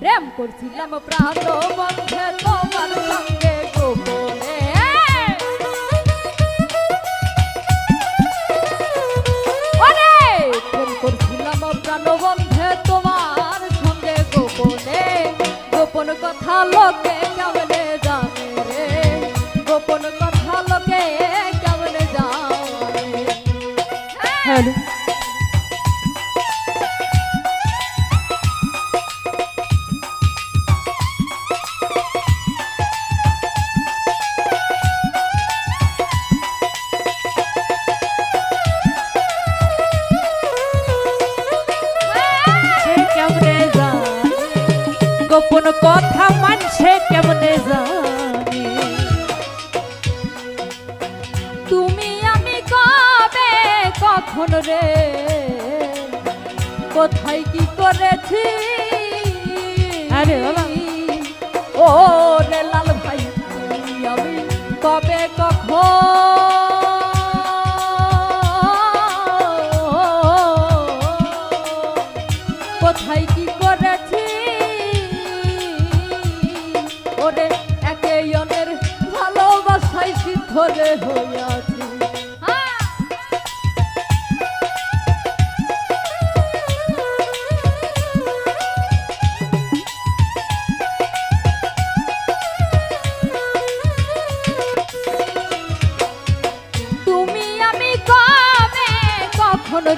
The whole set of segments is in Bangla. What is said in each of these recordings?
প্রেম করছিলাম প্রাণ বন্ধে তোমার সঙ্গে সঙ্গে গোপনে কথা লোকে কেমনে জানে রে গোপন কথা লোকে কেমনে জানে গোপন কথা মানছে কেমনে জানে? তুমি আমি কবে কখন রে? কোথায় কি করেছি? আরে বাবা। ও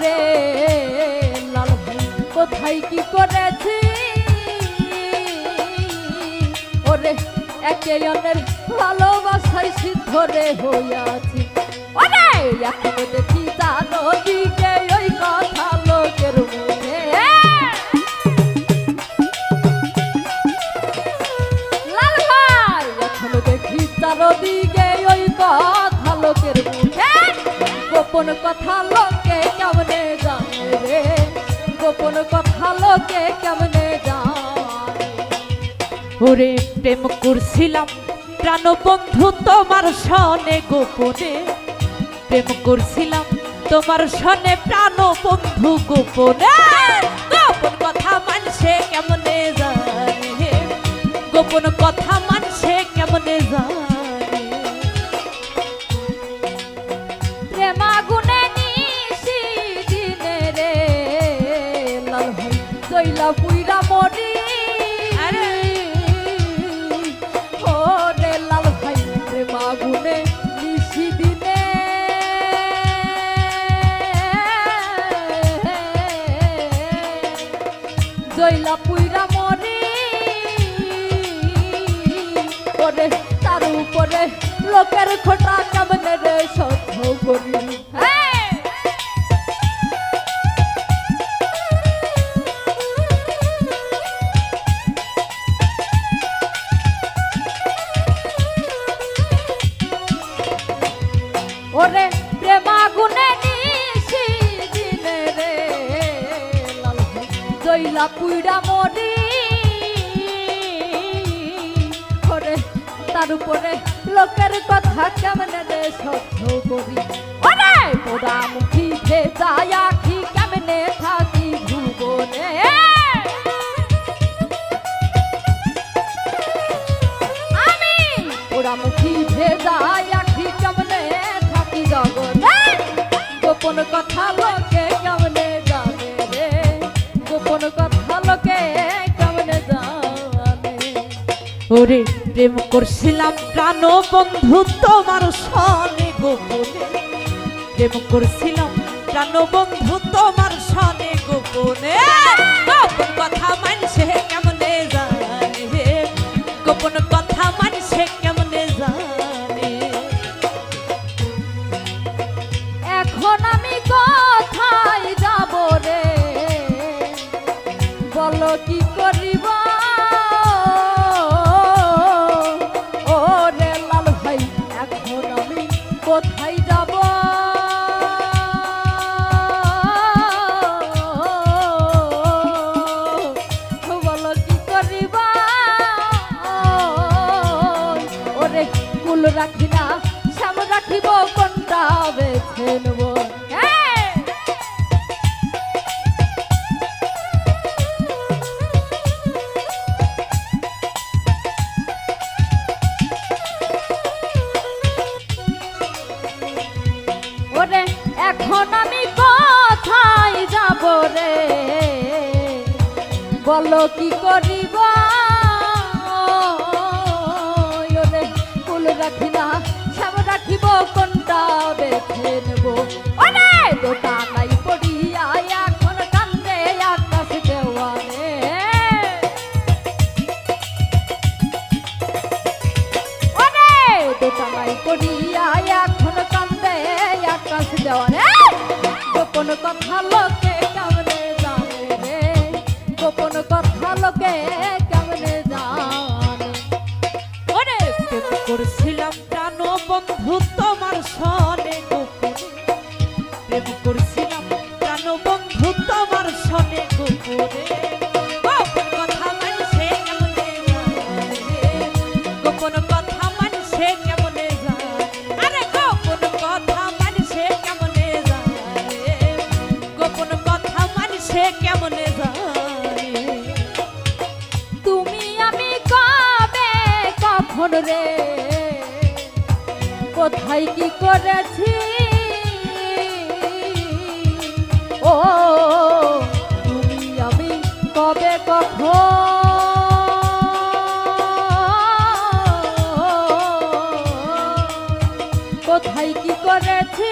রে? লাল কোথায় কি করেছি একে অন্যের ভালোবাসায় সিদ্ধ রে হইয়াছি। ওই কথা লোকের ওই কথা লোকের গোপন কথা লোকে কেমনে জানে রে? গোপন কথা লোকে কেমনে ওরে প্রেম করছিলাম। প্রাণ বন্ধু তোমার সনে গোপনে। প্রেম করছিলাম তোমার সনে প্রাণ বন্ধু গোপনে। গোপন কথা মানছে কেমনে জানে গোপন কথা মানছে কেমনে জানে? জৈলা পুইরা মরি। ওরে তার উপরে লোকের খোটা কেমনে রে সহ্য করি? হ্যাঁ ওরে জৈলা পুইরা মরি। ওরে, তার উপরে লোকের কথা কেমনে রে সহ্য করি? ওরে পোড়া মুখি ভেজা আখি কেমনে থাকি ভুবনে? আমি পোড়ামুখী ভেজা আখি কেমনে থাকি জগতে? গোপন কথা ওরে প্রেম করছিলাম প্রাণ বন্ধু তোমার সনে গোপনে। প্রেম করছিলাম প্রাণ বন্ধু তোমার সনে গোপন। কথা মানছে রাখি না সাম রাখিব কোনটা বেছে নেব? এখন আমি কোথায় যাব রে? বলো কি করিব? ফুল রাখিলা সব রাখিব, কোনটা বেছে নেব? গোপন কথা লোকে কেমনে জানে রে গোপন কথা লোকে কেমনে জানে ওরে করছিলাম প্রাণ বন্ধু তোমার সনে গোপন। প্রেম প্রাণ বন্ধু তোমার সনে গোপন। মানছে কেমনে জানে। তুমি আমি কবে, কখন রে? কোথায় কি করেছি? ও, তুমি আমি কবে, কখন? কোথায় কি করেছি?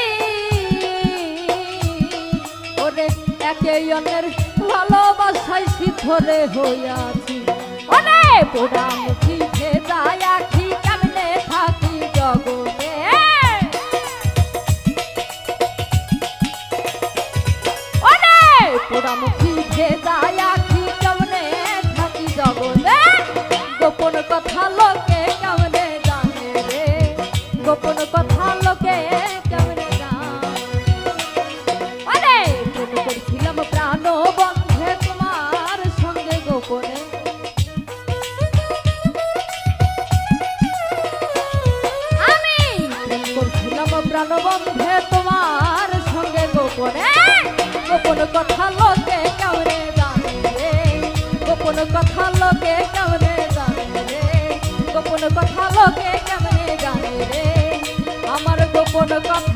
একে অন্যের ভালোবাসায় সিদ্ধরে হইয়াছি। অনেক পোড়া মুখি খেদায় কেমনে থাকি জগতে করছিলাম প্রাণ বন্ধে তোমার সঙ্গে গোপনে, গোপন কথা লোকে কেমনে জানে রে, গোপন কথা লোকে কেমনে জানে রে, গোপন কথা লোকে কেমনে জানে আমার গোপন কথা